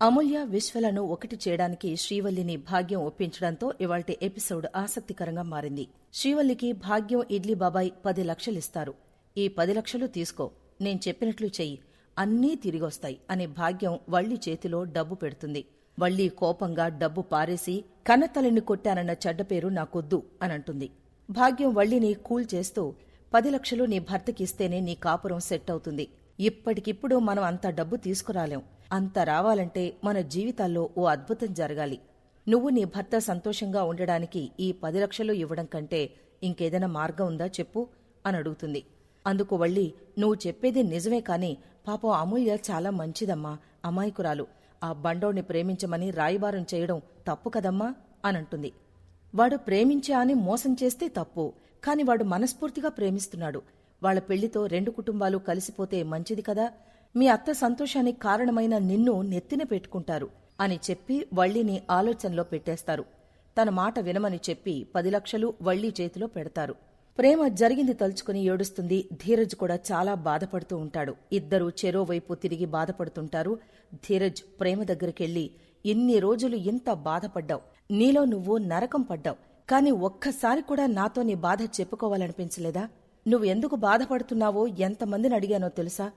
అమూల్య విశ్వలను ఒకటి చేయడానికి శ్రీవల్లిని భాగ్యం ఒప్పించడంతో ఇవాల్టి ఎపిసోడ్ ఆసక్తికరంగా మారింది. శ్రీవల్లికి భాగ్యం ఇడ్లీ బాబాయ్ పది లక్షలిస్తారు. ఈ పది లక్షలు తీసుకో. నేను చెప్పినట్లు చెయ్యి. అన్నీ తిరిగొస్తాయి అని భాగ్యం వళ్ళి చేతిలో డబ్బు పెడుతుంది. వళ్ళి కోపంగా డబ్బు పారేసి కన్నతల్లిని కొట్టానన్న చెడ్డ పేరు నాకొద్దు అనంటుంది. భాగ్యం వల్లిని కూల్ చేస్తూ పది లక్షలు నీ భర్తకిస్తేనే నీ కాపురం సెట్ అవుతుంది. ఇప్పటికిప్పుడు మనం అంత డబ్బు తీసుకురాలేం. అంత రావాలంటే మన జీవితాల్లో ఓ అద్భుతం జరగాలి. నువ్వు నీ భర్త సంతోషంగా ఉండడానికి ఈ పది లక్షలు ఇవ్వడం కంటే ఇంకేదైనా మార్గం ఉందా చెప్పు అని అడుగుతుంది. అందుకు వళ్ళి నువ్వు చెప్పేది నిజమే కాని పాపం అమూల్య చాలా మంచిదమ్మా అమాయకురాలు. ఆ బండోణ్ణి ప్రేమించమని రాయబారం చేయడం తప్పు కదమ్మా అనంటుంది వాడు ప్రేమించా అని మోసం చేస్తే తప్పు కాని వాడు మనస్ఫూర్తిగా ప్రేమిస్తున్నాడు. వాళ్ళ పెళ్ళితో రెండు కుటుంబాలు కలిసిపోతే మంచిది కదా మీ అత్త సంతోషానికి కారణమైన నిన్ను నెత్తిన పెట్టుకుంటారు అని చెప్పి వళ్ళిని ఆలోచనలో పెట్టేస్తారు. తన మాట వినమని చెప్పి పది లక్షలు వళ్ళీ చేతిలో పెడతారు. ప్రేమ జరిగింది తలుచుకుని ఏడుస్తుంది. ధీరజ్ కూడా చాలా బాధపడుతూ ఉంటాడు. ఇద్దరూ చెరోవైపు తిరిగి బాధపడుతుంటారు. ధీరజ్ ప్రేమ దగ్గరికెళ్ళి ఇన్ని రోజులు ఇంత బాధపడ్డావు. నీలో నువ్వు నరకం పడ్డావు. కాని ఒక్కసారి కూడా నాతో నీ బాధ చెప్పుకోవాలనిపించలేదా? నువ్వు ఎందుకు బాధపడుతున్నావో ఎంతమందిని అడిగానో తెలుసా?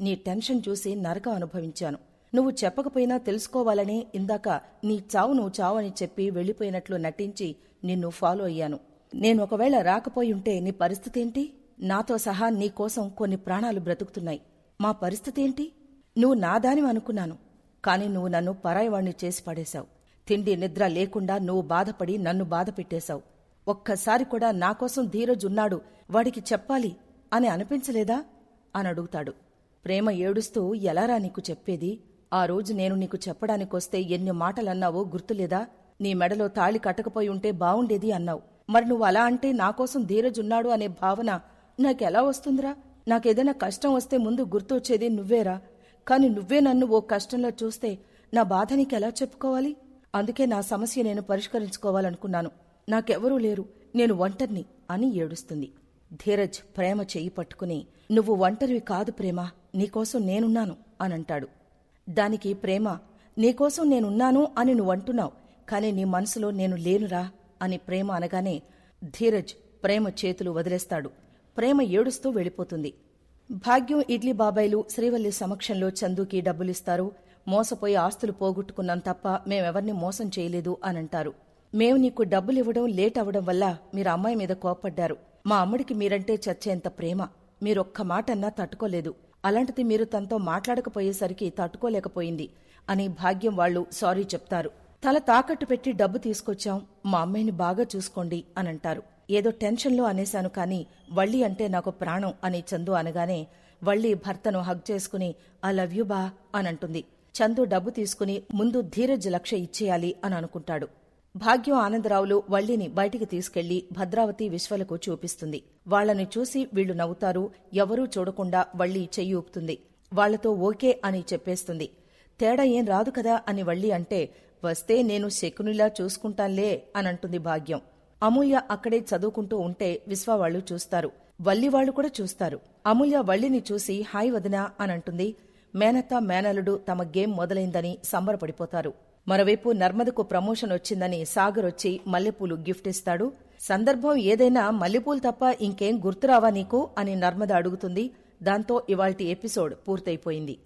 నీ టెన్షన్ చూసి నరకం అనుభవించాను. నువ్వు చెప్పకపోయినా తెలుసుకోవాలనే ఇందాక నీ చావు నువ్వు చావు అని చెప్పి వెళ్ళిపోయినట్లు నటించి నిన్ను ఫాలో అయ్యాను. నేను ఒకవేళ రాకపోయి ఉంటే నీ పరిస్థితి ఏంటి నాతో సహా నీకోసం కొన్ని ప్రాణాలు బ్రతుకుతున్నాయి. మా పరిస్థితి ఏంటి నువ్వు నాదాని అనుకున్నాను కాని నువ్వు నన్ను పరాయవాణ్ణి చేసి పడేశావు. తిండి నిద్ర లేకుండా నువ్వు బాధపడి నన్ను బాధ పెట్టేశావు. ఒక్కసారి కూడా నాకోసం ధీరజ్ ఉన్నాడు వాడికి చెప్పాలి అని అనిపించలేదా? అని అడుగుతాడు. ప్రేమ ఏడుస్తూ ఎలారా నీకు చెప్పేది? ఆ రోజు నేను నీకు చెప్పడానికొస్తే ఎన్ని మాటలన్నావో గుర్తులేదా? నీ మెడలో తాళి కట్టకపోయి ఉంటే బావుండేది అన్నావు. మరి నువ్వు అలా అంటే నాకోసం ధీరజ్ ఉన్నాడు అనే భావన నాకెలా వస్తుందిరా? నాకేదైనా కష్టం వస్తే ముందు గుర్తొచ్చేది నువ్వేరా. కాని నువ్వే నన్ను ఓ కష్టంలో చూస్తే నా బాధ నీకెలా చెప్పుకోవాలి? అందుకే నా సమస్య నేను పరిష్కరించుకోవాలనుకున్నాను. నాకెవరూ లేరు. నేను ఒంటరిని అని ఏడుస్తుంది. ధీరజ్ ప్రేమ చేయి పట్టుకుని నువ్వు ఒంటరివి కాదు ప్రేమ. నీకోసం నేనున్నాను అనంటాడు. దానికి ప్రేమ నీకోసం నేనున్నాను అని నువ్వంటున్నావు కాని నీ మనసులో నేను లేనురా అని ప్రేమ అనగానే ధీరజ్ ప్రేమ చేతులు వదిలేస్తాడు. ప్రేమ ఏడుస్తూ వెళ్ళిపోతుంది. భాగ్యం ఇడ్లీ బాబాయిలు శ్రీవల్లి సమక్షంలో చందుకి డబ్బులిస్తారు. మోసపోయి ఆస్తులు పోగొట్టుకున్నాం తప్ప మేమెవర్ని మోసం చేయలేదు అనంటారు. మేము నీకు డబ్బులివ్వడం లేట్ అవడం వల్ల మీరు అమ్మాయి మీద కోప్పడ్డారు. మా అమ్మడికి మీరంటే చచ్చేంత ప్రేమ. మీరొక్క మాటన్నా తట్టుకోలేదు. అలాంటిది మీరు తనతో మాట్లాడకపోయేసరికి తట్టుకోలేకపోయింది అని భాగ్యం వాళ్ళు సారీ చెప్తారు. తల తాకట్టు పెట్టి డబ్బు తీసుకొచ్చాం మా అమ్మాయిని బాగా చూసుకోండి అనంటారు. ఏదో టెన్షన్లో అనేశాను కాని వళ్ళీ అంటే నాకు ప్రాణం అని చందు అనగానే వళ్ళీ భర్తను హగ్ చేసుకుని ఐ లవ్ యు బా అనంటుంది. చందు డబ్బు తీసుకుని ముందు ధీరజ్ లక్ష ఇచ్చేయాలి అని అనుకుంటాడు. భాగ్యం ఆనందరావులు వల్లిని బయటికి తీసుకెళ్ళి భద్రావతి విశ్వలకు చూపిస్తుంది. వాళ్ళని చూసి వీళ్ళు నవ్వుతారు ఎవరూ చూడకుండా వల్లి చెయ్యి ఊపుతుంది. వాళ్ళతో ఓకే అని చెప్పేస్తుంది. తేడా ఏం రాదు కదా అని వల్లి అంటే వస్తే నేను శకునిలా చూసుకుంటాన్లే అనంటుంది భాగ్యం. అమూల్య అక్కడే చదువుకుంటూ ఉంటే విశ్వ వాళ్ళు చూస్తారు. వల్లి వాళ్ళు కూడా చూస్తారు. అమూల్య వల్లిని చూసి హాయ్ వదినా అనంటుంది. మేనత్త మేనలుడు తమ గేమ్ మొదలైందని సంబరపడిపోతారు. మరోవైపు నర్మదకు ప్రమోషన్ వచ్చిందని సాగర్ వచ్చి మల్లెపూలు గిఫ్ట్ ఇస్తాడు. సందర్భం ఏదైనా మల్లెపూలు తప్ప ఇంకేం గుర్తురావా నీకు? అని నర్మద అడుగుతుంది. దాంతో ఇవాల్టి ఎపిసోడ్ పూర్తయిపోయింది.